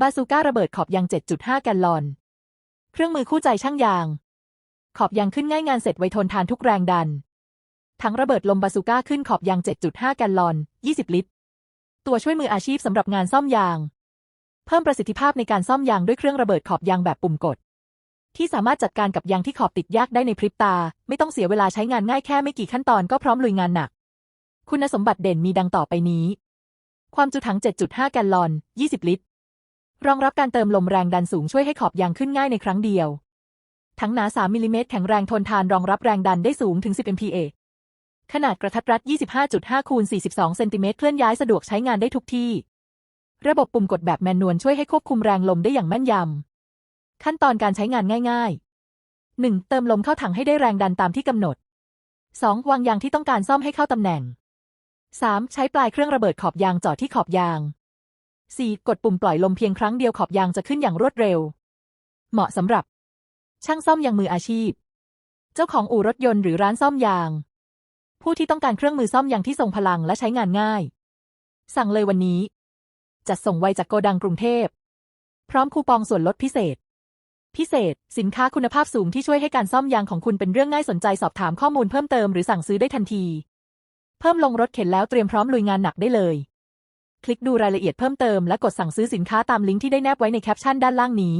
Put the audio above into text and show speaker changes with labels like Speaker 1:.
Speaker 1: บาซูก้าระเบิดขอบยาง 7.5 แกลลอน เครื่องมือคู่ใจช่างยาง ขอบยางขึ้นง่ายงานเสร็จไวทนทานทุกแรงดัน ทั้งระเบิดลมบาซูก้าขึ้นขอบยาง 7.5 แกลลอน 20 ลิตร ตัวช่วยมืออาชีพสำหรับงานซ่อมยาง เพิ่มประสิทธิภาพในการซ่อมยางด้วยเครื่องระเบิดขอบยางแบบปุ่มกด ที่สามารถจัดการกับยางที่ขอบติดยากได้ในพริบตา ไม่ต้องเสียเวลาใช้งานง่ายแค่ไม่กี่ขั้นตอนก็พร้อมลุยงานหนัก คุณสมบัติเด่นมีดังต่อไปนี้ ความจุถัง 7.5 แกลลอน 20 ลิตร รองรับการเติมลมแรงดันสูงช่วยให้ขอบยางขึ้นง่ายในครั้งเดียว ทั้งหนา 3มิลลิเมตรแข็งแรงทนทานรองรับแรงดันได้สูงถึง 10 MPa ขนาดกระทัดรัด 25.5 คูณ 42 เซนติเมตรเคลื่อนย้ายสะดวกใช้งานได้ทุกที่ ระบบปุ่มกดแบบแมนนวลช่วยให้ควบคุมแรงลมได้อย่างแม่นยำ ขั้นตอนการใช้งานง่าย ๆ 1. เติมลมเข้าถังให้ได้แรงดันตามที่กำหนด 2. วางยางที่ต้องการซ่อมให้เข้าตำแหน่ง 3. ใช้ปลายเครื่องระเบิดขอบยางจ่อที่ขอบยาง 4. กดปุ่มปล่อยลมเพียงครั้งเดียวขอบยางจะขึ้นอย่างรวดเร็ว เหมาะสำหรับ ช่างซ่อมยางมืออาชีพ เจ้าของอู่รถยนต์หรือร้านซ่อมยาง ผู้ที่ต้องการเครื่องมือซ่อมยางที่ทรงพลังและใช้งานง่าย สั่งเลยวันนี้ จัดส่งไวจากโกดังกรุงเทพ พร้อมคูปองส่วนลดพิเศษ พิเศษ สินค้าคุณภาพสูงที่ช่วยให้การซ่อมยางของคุณเป็นเรื่องง่ายสนใจสอบถามข้อมูลเพิ่มเติมหรือสั่งซื้อได้ทันที เพิ่มลงรถเข็นแล้วเตรียมพร้อมลุยงานหนักได้เลย คลิกดูรายละเอียดเพิ่มเติมและกดสั่งซื้อสินค้าตามลิงก์ที่ได้แนบไว้ในแคปชั่นด้านล่างนี้